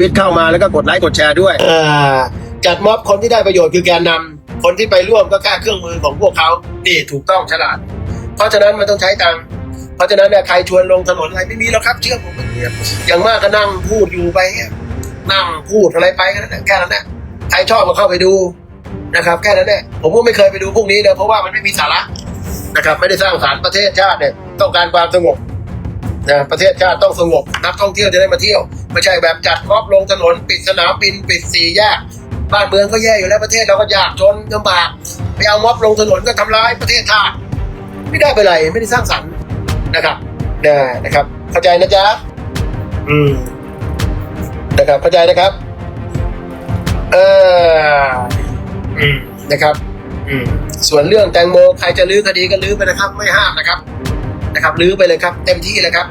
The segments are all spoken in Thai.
วิตเข้ามาแล้วก็กดไลค์กดแชร์ด้วยจัดม็อบคนที่ได้ประโยชน์คือแกนนำคนที่ไปร่วมก็แค่เครื่องมือของพวกเขานี่ถูกต้องฉลาด เพราะฉะนั้นมันต้องใช้ตังค์เพราะฉะนั้นเนี่ยใครชวนลงถนนอะไรไม่มีแล้วครับเชื่อผมเนี่ยอย่างมากก็นั่งพูดอยู่ไปนั่งพูดอะไรไปแค่นั้นแค่นั้นแหละใครชอบมาเข้าไปดูนะครับ แค่นั้นแหละผมก็ไม่เคยไปดูพวกนี้เลยเพราะว่ามันไม่มีสาระนะครับ ไม่ได้สร้างสรรค์ประเทศชาติเนี่ยต้องการความสงบนะประเทศชาติต้องสงบนักท่องเที่ยวจะได้มาเที่ยว ไม่ใช่แบบจัดม็อบลงถนนปิดสนามบินปิดสี่แยกบ้านเมืองก็แย่อยู่แล้วประเทศเราก็ยากจนลำบากไปเอาม็อบลงถนนก็ทำร้ายประเทศชาติไม่ได้ไปอะไรไม่ได้สร้างสรรค์นะครับนะนะครับ เข้าใจนะจ๊ะอืมนะครับเข้าใจนะครับเอออืมนะครับ อืมส่วนเรื่องแตงโมใครจะลื้อคดีก็ลื้อไปนะครับ ไม่ห้ามนะครับ นะครับ ลื้อไปเลยครับ เต็มที่เลยครับ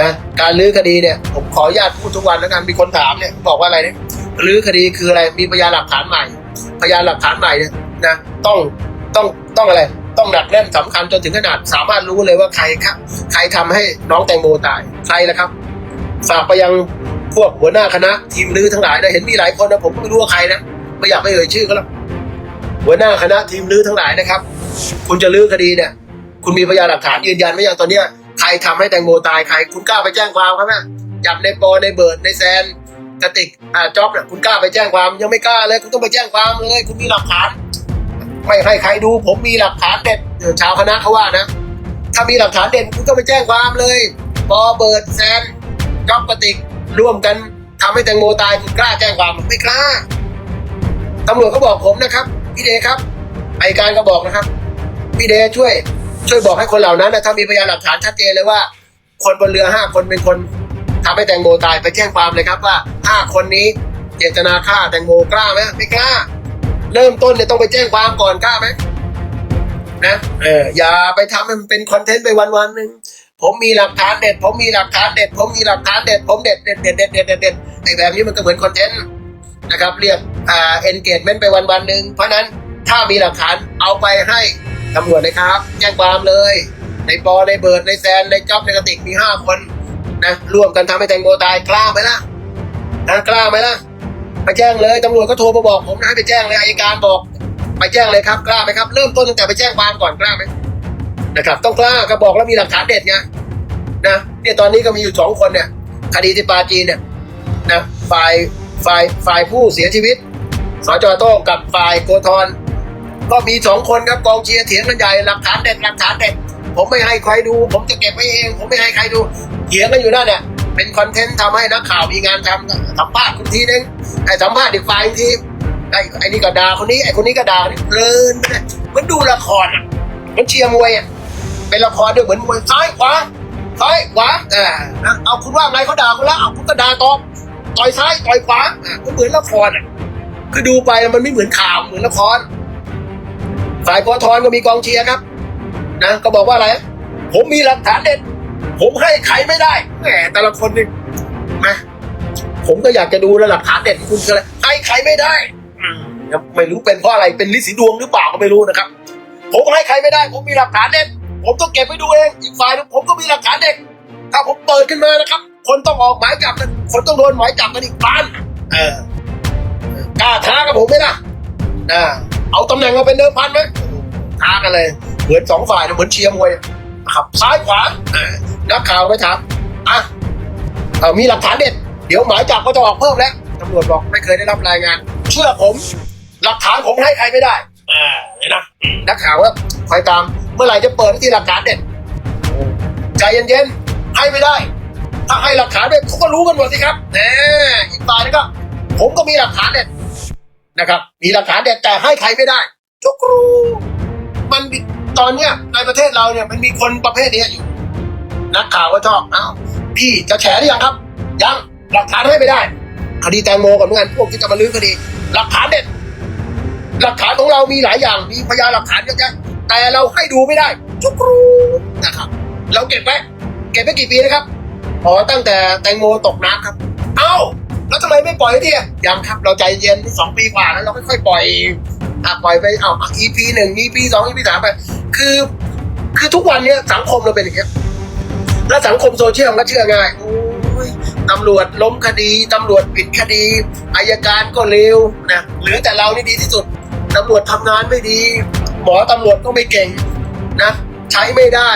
นะการลื้อคดีเนี่ยผมขออนุญาตพูดทุกวันแล้วกันมีคนถามเนี่ยบอกว่าอะไรเนี่ยลื้อคดีคืออะไรมีพยานหลักฐานใหม่ พยานหลักฐานใหม่เนี่ยนะต้องต้องต้องอะไร ต้องหนักแน่นสำคัญจนถึงขนาดสามารถรู้เลยว่าใครครับใครทำให้น้องแตงโมตายใครล่ะครับฝากไปยังพวกหัวหน้าคณะ ทีมลื้อทั้งหลายนะเห็นมีหลายคนนะผมก็ไม่รู้ว่าใครนะไม่อยากไปเอ่ยชื่อก็แล้วหัวหน้าคณะทีมลื้อทั้งหลายนะครับ คุณจะลื้อคดีเนี่ย คุณมีพยานหลักฐานยืนยันไหมอย่างตอนเนี้ย ทำให้แตงโมตายใคร คุณกล้าไปแจ้งความครับไหมจับในปอในเบิร์ดในแซนกระติกอ่าจ็อบเนี่ยคุณกล้าไปแจ้งความยังไม่กล้าเลยคุณต้องไปแจ้งความเลยคุณมีหลักฐาน ไม่ให้ใครดู ผมมีหลักฐานเด็ดชาวคณะเขาว่านะ ถ้ามีหลักฐานเด่นคุณก็ไปแจ้งความเลยปอเบิร์ดแซนจ็อบกระติกร่วมกันทำให้แตงโมตายคุณกล้าแจ้งความไม่กล้าตำรวจเขาบอกผมนะครับพี่เดชครับไอการก็บอกนะครับพี่เดชช่วย ช่วยบอกให้คนเหล่านั้นนะถ้ามีพยานหลักฐานชัดเจนเลยว่า คนบนเรือห้าคนเป็นคนทำให้แตงโมตายไปแจ้งความเลยครับว่าห้าคนนี้เจตนาฆ่าแตงโมกล้าไหมไม่กล้า เริ่มต้นเนี่ยต้องไปแจ้งความก่อนกล้าไหมนะเอออย่าไปทำให้มันเป็นคอนเทนต์ไปวันวันหนึ่งผมมีหลักฐานเด็ด ผมมีหลักฐานเด็ด ผมมีหลักฐานเด็ด ผมเด็ดเด็ดเด็ดเด็ดเด็ดเด็ดเด็ดไอแบบนี้มันก็เหมือนคอนเทนต์นะครับเรียกอ่า engagement ไปวันวันหนึ่งเพราะนั้นถ้ามีหลักฐานเอาไปให้ ตำรวจเลยครับ แจ้งความเลย ในปอในเบิร์ดในแซนในจ็อบในกระติกมีห้าคนนะร่วมกันทำให้แตงโมตายกล้าไหมล่ะนะกล้าไหมล่ะไปแจ้งเลยตำรวจก็โทรมาบอกผมนะให้ไปแจ้งเลยอัยการบอกไปแจ้งเลยครับกล้าไหมครับเริ่มต้นตั้งแต่ไปแจ้งความก่อนกล้าไหมนะครับ ต้องกล้าก็บอกแล้วมีหลักฐานเด็ดไงนะเนี่ยตอนนี้ก็มีอยู่สองคนเนี่ย คดีที่ปาจีนเนี่ยนะฝ่ายฝ่ายฝ่ายผู้เสียชีวิตสจโต้งกับฝ่ายโกธร ก็มีสองคนครับกองเชียร์เถียงกันใหญ่หลักฐานเด็ดหลักฐานเด็ดผมไม่ให้ใครดู ผมจะเก็บไว้เอง ผมไม่ให้ใครดูเถียงกันอยู่นั่นเนี่ยเป็นคอนเทนต์ทำให้นักข่าวมีงานทำสัมภาษณ์คุณทีนึงไอ้สัมภาษณ์อีกฝ่ายอีกทีไอ้ไอ้นี่ก็ด่าคนนี้ไอ้คนนี้ก็ด่าเพลินไปเลยมือนดูละครอะมันเชียร์มวยอะเป็นละครด้วยเหมือนมวยซ้ายขวาซ้ายขวาอ่าเอาคุณว่าไงเขาด่าคุณแล้วเอาคุณก็ด่าตอบต่อยซ้ายต่อยขวาอ่าก็เหมือนละครอะคือดูไปมันไม่เหมือนข่าวเหมือนละคร ฝ่ายกทรก็มีกองเชียร์ครับนะก็บอกว่าอะไร ผมมีหลักฐานเด็ด ผมให้ใครไม่ได้แหมแต่ละคนนี่นะผมก็อยากจะดูแลหลักฐานเด็ดคุณคืออะไรให้ใครไม่ได้ไม่รู้เป็นเพราะอะไรเป็นลิสีดวงหรือเปล่าก็ไม่รู้นะครับ ผมให้ใครไม่ได้ ผมมีหลักฐานเด็ด ผมต้องเก็บไว้ดูเองอีกฝ่ายนึงผมก็มีหลักฐานเด็ดถ้าผมเปิดขึ้นมานะครับ คนต้องออกหมายจับกันคนต้องโดนหมายจับกันอีกล้านเออกล้าท้ากับผมไหมล่ะอ่า เอาตำแหน่งมาเป็นเดิมพันไหมท้ากันเลย เหมือนสองฝ่ายนะเหมือนเชียร์มวยนะครับซ้ายขวาอ่านักข่าวไปถามอะเอ่อมีหลักฐานเด็ด เดี๋ยวหมายจับก็จะออกเพิ่มแล้วตำรวจบอกไม่เคยได้รับรายงาน เชื่อผม หลักฐานผมให้ใครไม่ได้อ่าเห็นนะนักข่าวว่าคอยตามเมื่อไหร่จะเปิดที่หลักฐานเด็ดใจเย็นๆให้ไม่ได้ ถ้าให้หลักฐานเด็ดเขาก็รู้กันหมดสิครับแหมอีกฝ่ายนึงก็ ผมก็มีหลักฐานเด็ด นะครับมีหลักฐานเด็ดแต่ให้ใครไม่ได้จุกรูมันตอนเนี้ยในประเทศเราเนี่ยมันมีคนประเภทนี้อยู่ นักข่าวก็ชอบเอ้าพี่จะแฉหรือยังครับ ยังหลักฐานให้ไม่ได้ คดีแตงโมกับเมือนพวกที่จะมาลื้อคดีหลักฐานเด็ดหลักฐานของเรามีหลายอย่างมีพยานหลักฐานเยอะแยะแต่เราให้ดูไม่ได้จุกรูนะครับ เราเก็บไว้เก็บไว้กี่ปีนะครับอ๋อตั้งแต่แตงโมตกน้ำครับ เอ้า แล้วทำไมไม่ปล่อยทียังครับ เราใจเย็นสองปีกว่าแล้วเราค่อยๆปล่อยอะปล่อยไปเอา EP หนึ่ง EP สอง EP สามไปคือ คือทุกวันเนี้ยสังคมเราเป็นอย่างเงี้ยแล้วสังคมโซเชียลมันก็เชื่อง่ายโอ้ยตำรวจล้มคดี ตำรวจปิดคดีอายการก็เลวนะเหลือแต่เรานี่ดีที่สุด ตำรวจทำงานไม่ดี หมอตำรวจก็ไม่เก่งนะ ใช้ไม่ได้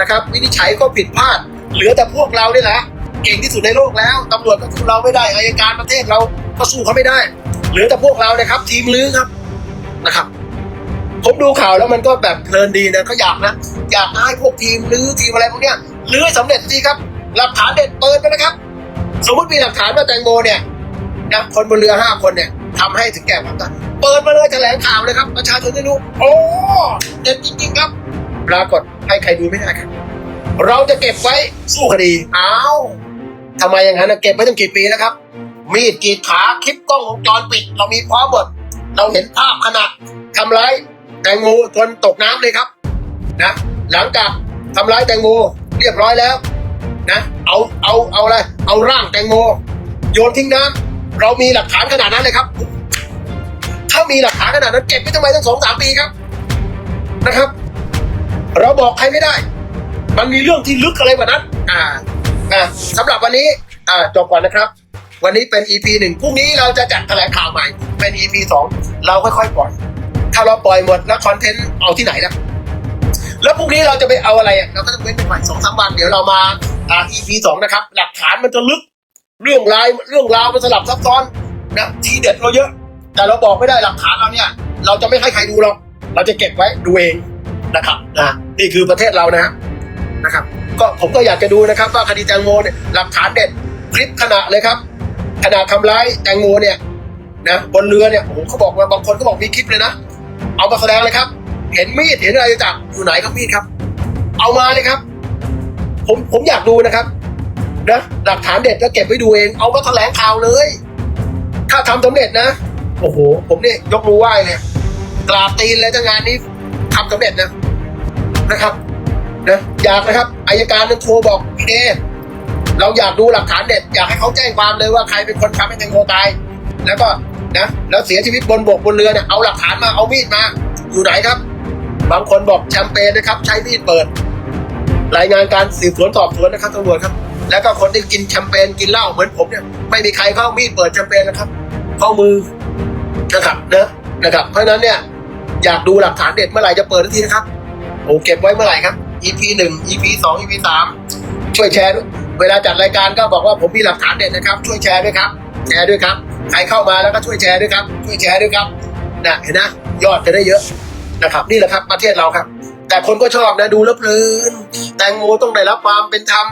นะครับ วินิจฉัยก็ผิดพลาด เหลือแต่พวกเราเนี่แหละ เก่งที่สุดในโลกแล้วตำรวจก็สู้เราไม่ได้อายการประเทศเราก็สู้เขาไม่ได้เหลือแต่พวกเรานะครับ ทีมลื้อครับนะครับ ผมดูข่าวแล้วมันก็แบบเพลินดีนะก็อยากนะอยากให้พวกทีมลื้อทีมอะไรพวกเนี้ยลื้อให้สำเร็จสิครับ หลักฐานเด็ดเปิดไปนะครับ สมมติมีหลักฐานว่าแตงโมเนี่ยนะคนบนเรือห้าคนเนี่ยทำให้ถึงแก่ความตายเปิดมาเลยแถลงข่าวเลยครับ ประชาชนได้รู้โอ้เด็ดจริงๆครับปรากฏให้ใครดูไม่ได้ครับ เราจะเก็บไว้สู้คดีอ้าว ทำไมอย่างนั้นนะเก็บไว้ตั้งกี่ปีนะครับ มีดกีดขาคลิปกล้องวงจรปิด เรามีพร้อมหมดเราเห็นภาพขณะทำร้ายแตงโมจนตกน้ำเลยครับนะหลังจากทำร้ายแตงโมเรียบร้อยแล้วนะเอาเอาเอาอะไรเอาร่างแตงโม โยนทิ้งน้ำเรามีหลักฐานขนาดนั้นเลยครับ ถ้ามีหลักฐานขนาดนั้นเก็บไว้ทำไมตั้งสองสามปีครับนะครับ เราบอกใครไม่ได้ มันมีเรื่องที่ลึกอะไรกว่านั้น อ่า อ่าสำหรับวันนี้อ่าจบก่อนนะครับ วันนี้เป็น EP หนึ่งพรุ่งนี้เราจะจัดแถลงข่าวใหม่ เป็น EP สองเราค่อยๆปล่อย ถ้าเราปล่อยหมดแล้วคอนเทนต์เอาที่ไหนนะแล้วพรุ่งนี้เราจะไปเอาอะไรอะเราก็ต้องเว้นไปใหม่สองสามวันเดี๋ยวเรามาอ่า EP สองนะครับ หลักฐานมันจะลึกเรื่องรายเรื่องราวมันสลับซับซ้อนนะทีเด็ดเราเยอะ แต่เราบอกไม่ได้หลักฐานเราเนี่ย เราจะไม่ให้ใครดูหรอกเราจะเก็บไว้ดูเองนะครับนะนี่คือประเทศเรานะฮะนะครับ ก็ผมก็อยากจะดูนะครับ ว่าคดีแตงโมเนี่ยหลักฐานเด็ดคลิปขณะเลยครับขณะทำร้ายแตงโมเนี่ยนะบนเรือเนี่ยโอ้โหเขาบอกว่าบางคนก็บอกมีคลิปเลยนะเอามาแสดงเลยครับ เห็นมีดเห็นอะไรต่างอยู่ไหนครับมีดครับ เอามาเลยครับ ผมผมอยากดูนะครับนะหลักฐานเด็ดก็เก็บไว้ดูเอง เอามาแถลงข่าวเลย ถ้าทำสำเร็จนะ โอ้โห ผมเนี่ยยกมือไหว้เลยกราบตีนเลยถ้างานนี้ทำสำเร็จนะนะครับ นะอยากนะครับอายการโทรบอกพี่เดเราอยากดูหลักฐานเด็ดอยากให้เขาแจ้งความเลยว่าใครเป็นคนทำให้แตงโมตาย แล้วก็นะแล้วเสียชีวิตบนบกบนเรือเนี่ยเอาหลักฐานมาเอามีดมา อยู่ไหนครับ บางคนบอกแชมเปญนะครับ ใช้มีดเปิด รายงานการสืบสวนสอบสวนนะครับตำรวจครับ แล้วก็คนที่กินแชมเปญกินเหล้าเหมือนผมเนี่ยไม่มีใครเข้ามีดเปิดแชมเปญนะครับเข้ามือนะครับนะนะครับ เพราะฉะนั้นเนี่ยอยากดูหลักฐานเด็ดเมื่อไหร่จะเปิดทันทีนะครับโอ้เก็บไว้เมื่อไหร่ครับ EP หนึ่ง EP สอง EP สามช่วยแชร์ด้วยเวลาจัดรายการก็บอกว่าผมมีหลักฐานเด็ดนะครับ ช่วยแชร์ด้วยครับแชร์ด้วยครับใครเข้ามาแล้วก็ช่วยแชร์ด้วยครับ ช่วยแชร์ด้วยครับนะเห็นนะยอดจะได้เยอะนะครับ นี่แหละครับประเทศเราครับ แต่คนก็ชอบนะดูแล้วเพลินแตงโมต้องได้รับความเป็นธรรม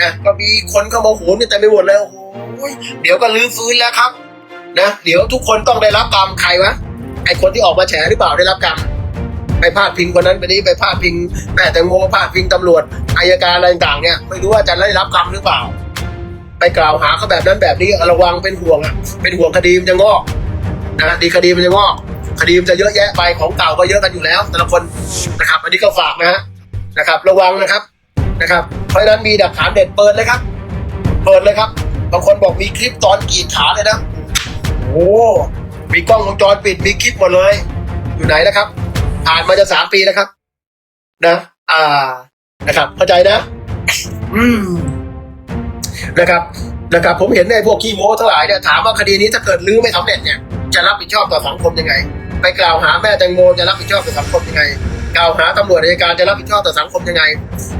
นะก็มีคนเข้ามาโหนแต่ไม่หมดเลยโอ้โหเดี๋ยวก็ลื้อฟื้นแล้วครับนะเดี๋ยวทุกคนต้องได้รับกรรมใครวะไอคนที่ออกมาแฉหรือเปล่าได้รับกรรม ไปพาดพิงคนนั้นไปนี้ไปพาดพิงแม่แตงโมพาดพิงตำรวจอายการอะไรต่างเนี่ยไม่รู้ว่าจะได้รับกรรมหรือเปล่า ไปกล่าวหาเขาแบบนั้นแบบนี้ระวังเป็นห่วงอะเป็นห่วงคดีมันจะงอกนะดีคดีมันจะงอก คดีมันจะเยอะแยะไปของเก่าก็เยอะกันอยู่แล้ว แต่ละคนนะครับ อันนี้ก็ฝากนะฮะนะครับ ระวังนะครับนะครับเพราะนั้นมีหลักฐานเด็ดเปิดเลยครับ เปิดเลยครับบางคนบอกมีคลิปตอนกีดขาเลยนะโอ้มีกล้องวงจรปิดมีคลิปหมดเลย อยู่ไหนนะครับ ผ่านมาจะสามปีแล้วครับ นะ อ่า นะครับ เข้าใจนะ อืม นะครับ นะครับ ผมเห็นในพวกขี้โม้ทั้งหลายเนี่ยถามว่าคดีนี้ถ้าเกิดลื้อไม่สำเร็จเนี่ย จะรับผิดชอบต่อสังคมยังไง ไปกล่าวหาแม่แตงโมจะรับผิดชอบต่อสังคมยังไง กล่าวหาตำรวจอัยการจะรับผิดชอบต่อสังคมยังไง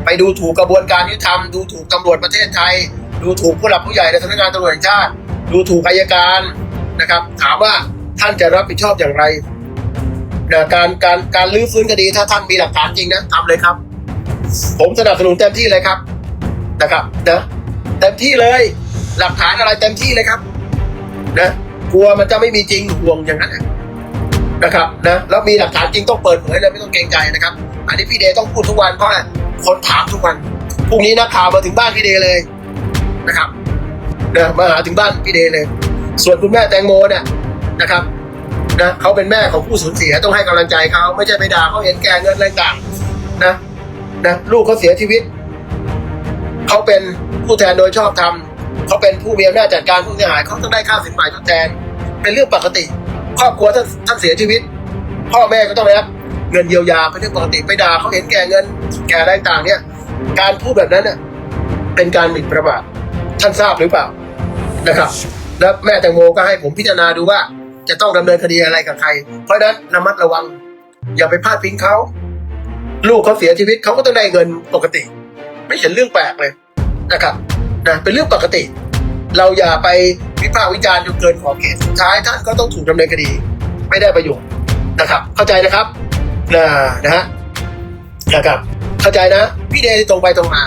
ไปดูถูกกระบวนการยุติธรรม ดูถูกตำรวจประเทศไทย ดูถูกผู้หลักผู้ใหญ่ในสำนักงานตำรวจแห่งชาติ ดูถูกอัยการนะครับ ถามว่าท่านจะรับผิดชอบอย่างไร นะการการการลื้อฟื้นคดีถ้าท่านมีหลักฐานจริงนะทำเลยครับ ผมสนับสนุนเต็มที่เลยครับนะครับนะเต็มที่เลย หลักฐานอะไรเต็มที่เลยครับนะกลัวมันจะไม่มีจริงห่วงอย่างนั้นนะครับนะแล้วมีหลักฐานจริงต้องเปิดเผยเลยไม่ต้องเกรงใจนะครับ อันนี้พี่เดย์ต้องพูดทุกวันเพราะอะไรคนถามทุกวันพรุ่งนี้นักข่าวมาถึงบ้านพี่เดย์เลยนะครับนะมาหาถึงบ้านพี่เดย์เลย ส่วนคุณแม่แตงโมเนี่ยนะครับ นะเขาเป็นแม่ของผู้สูญเสียต้องให้กำลังใจเขาไม่ใช่ไปด่าเขาเห็นแก่เงินอะไรต่างนะนะลูกเขาเสียชีวิตเขาเป็นผู้แทนโดยชอบธรรมเขาเป็นผู้มีอำนาจจัดการผู้เสียหายเขาต้องได้ค่าสินไหมทดแทน เป็นเรื่องปกติ ครอบครัวท่านท่านเสียชีวิต พ่อแม่ก็ต้องได้รับเงินเยียวยาเป็นเรื่องปกติไปด่าเขาเห็นแก่เงิน แก่อะไรต่างเนี่ย การพูดแบบนั้นเนี่ยเป็นการหมิ่นประมาทท่านทราบหรือเปล่านะครับ แล้วแม่แตงโมก็ให้ผมพิจารณาดูว่า จะต้องดำเนินคดีอะไรกับใคร เพราะนั้นระมัดระวัง อย่าไปพลาดพิงเขาลูกเขาเสียชีวิตเขาก็ต้องได้เงินปกติ ไม่เห็นเรื่องแปลกเลยนะครับนะเป็นเรื่องปกติ เราอย่าไปวิพากษ์วิจารณ์จนเกินขอบเขตสุดท้ายท่านก็ต้องถูกดำเนินคดี ไม่ได้ประโยชน์นะครับ เข้าใจนะครับนะนะฮะนะครับ เข้าใจนะ พี่เดย์ตรงไปตรงมา